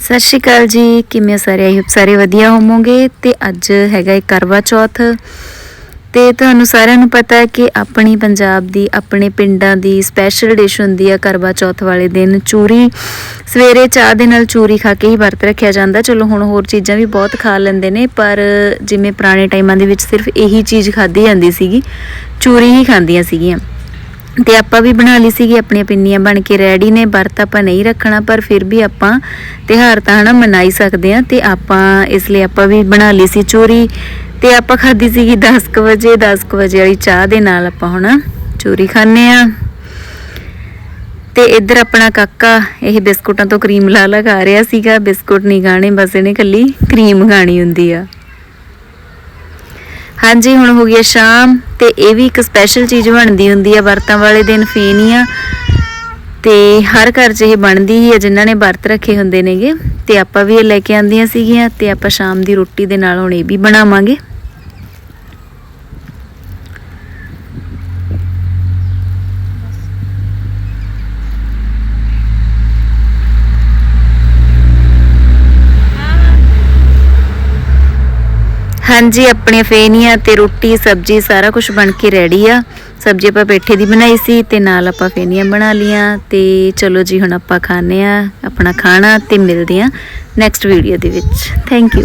ਸਤਿ ਸ਼੍ਰੀ ਅਕਾਲ ਜੀ, ਕਿਵੇਂ ਸਾਰੇ? ਆਈ ਹੋਪ ਸਾਰੇ ਵਧੀਆ ਹੋਵੋਗੇ। ਤੇ ਅੱਜ ਹੈਗਾ ਇਹ ਕਰਵਾ ਚੌਥ। ਤੇ ਤੁਹਾਨੂੰ ਸਾਰਿਆਂ ਨੂੰ ਪਤਾ ਹੈ ਕਿ ਆਪਣੀ ਪੰਜਾਬ ਦੀ, ਆਪਣੇ ਪਿੰਡਾਂ ਦੀ ਸਪੈਸ਼ਲ ਡਿਸ਼ ਹੁੰਦੀ ਹੈ ਕਰਵਾ ਚੌਥ ਵਾਲੇ ਦਿਨ। ਚੂਰੀ, ਸਵੇਰੇ ਚਾਹ ਦੇ ਨਾਲ ਚੂਰੀ ਖਾ ਕੇ ਹੀ ਵਰਤ ਰੱਖਿਆ ਜਾਂਦਾ। ਚਲੋ, ਹੁਣ ਹੋਰ ਚੀਜ਼ਾਂ ਵੀ ਬਹੁਤ ਖਾ ਲੈਂਦੇ ਨੇ, ਪਰ ਜਿਵੇਂ ਪੁਰਾਣੇ ਟਾਈਮਾਂ ਦੇ ਵਿੱਚ ਸਿਰਫ ਇਹੀ ਚੀਜ਼ ਖਾਧੀ ਜਾਂਦੀ ਸੀਗੀ। ਚੂਰੀ ਹੀ ਖਾਂਦੀਆਂ ਸੀਗੀਆਂ। ਤੇ ਆਪਾਂ ਵੀ ਬਣਾ ਲਈ ਸੀਗੀ, ਆਪਣੀਆਂ ਪਿੰਨੀਆਂ ਬਣ ਕੇ ਰੈਡੀ ਨੇ, ਵਰਤ ਆਪਾਂ ਨਹੀਂ ਰੱਖਣਾ, ਪਰ ਫਿਰ ਵੀ ਆਪਾਂ ਤਿਉਹਾਰ ਤਾਂ ਹਨਾ ਮਨਾਈ ਸਕਦੇ ਆ ਤੇ ਆਪਾਂ ਇਸ ਲਈ ਆਪਾਂ ਵੀ ਬਣਾ ਲਈ ਸੀ ਚੋਰੀ ਤੇ ਆਪਾਂ ਖਾਧੀ ਸੀਗੀ 10:00 ਵਜੇ 10:00 ਵਜੇ ਵਾਲੀ ਚਾਹ ਦੇ ਨਾਲ ਆਪਾਂ ਹੁਣ ਚੋਰੀ ਖਾਣੇ ਆ ਤੇ ਇੱਧਰ ਆਪਣਾ ਕਾਕਾ, ਇਹ ਬਿਸਕੁਟਾਂ ਤੋਂ ਕਰੀਮ ਲਾ ਲਾ ਖਾ ਰਿਹਾ ਸੀਗਾ, ਬਿਸਕੁਟ ਨਹੀਂ ਗਾਣੇ ਬਸ ਇਹਨੇ ਕੱਲੀ ਕਰੀਮ ਗਾਣੀ ਹੁੰਦੀ ਆ। ਹਾਂਜੀ, ਹੁਣ ਹੋ ਗਿਆ ਸ਼ਾਮ ਤੇ ਇਹ ਵੀ ਇੱਕ ਸਪੈਸ਼ਲ ਚੀਜ਼ ਬਣਦੀ ਹੁੰਦੀ ਆ, ਵਰਤਾਂ ਵਾਲੇ ਦਿਨ ਫੇਨੀਆਂ ਤੇ ਹਰ ਘਰ 'ਚ ਇਹ ਬਣਦੀ ਹੀ ਹੈ ਜਿਨ੍ਹਾਂ ਨੇ ਵਰਤ ਰੱਖੇ ਹੁੰਦੇ ਨੇਗੇ। ਤੇ ਆਪਾਂ ਵੀ ਇਹ ਲੈ ਕੇ ਆਂਦੀਆਂ ਸੀਗੀਆਂ ਤੇ ਆਪਾਂ ਸ਼ਾਮ ਦੀ ਰੋਟੀ ਦੇ ਨਾਲ ਹੁਣ ਇਹ ਵੀ ਬਣਾਵਾਂਗੇ। ਹਾਂਜੀ ਆਪਣੇ ਫੇਨੀਆਂ ਤੇ ਰੋਟੀ, ਸਬਜ਼ੀ ਸਾਰਾ ਕੁਝ ਬਣ ਕੇ ਰੈਡੀ ਆ। ਸਬਜ਼ੀ ਆਪਾਂ ਪੇਠੇ ਦੀ ਬਣਾਈ ਸੀ ਤੇ ਨਾਲ ਆਪਾਂ ਫੇਨੀਆਂ ਬਣਾ ਲੀਆਂ ਤੇ ਚਲੋ ਜੀ, ਹੁਣ ਆਪਾਂ ਖਾਣੇ ਆ ਆਪਣਾ ਖਾਣਾ ਤੇ ਮਿਲਦੇ ਆ ਨੈਕਸਟ ਵੀਡੀਓ ਦੇ ਵਿੱਚ। Thank you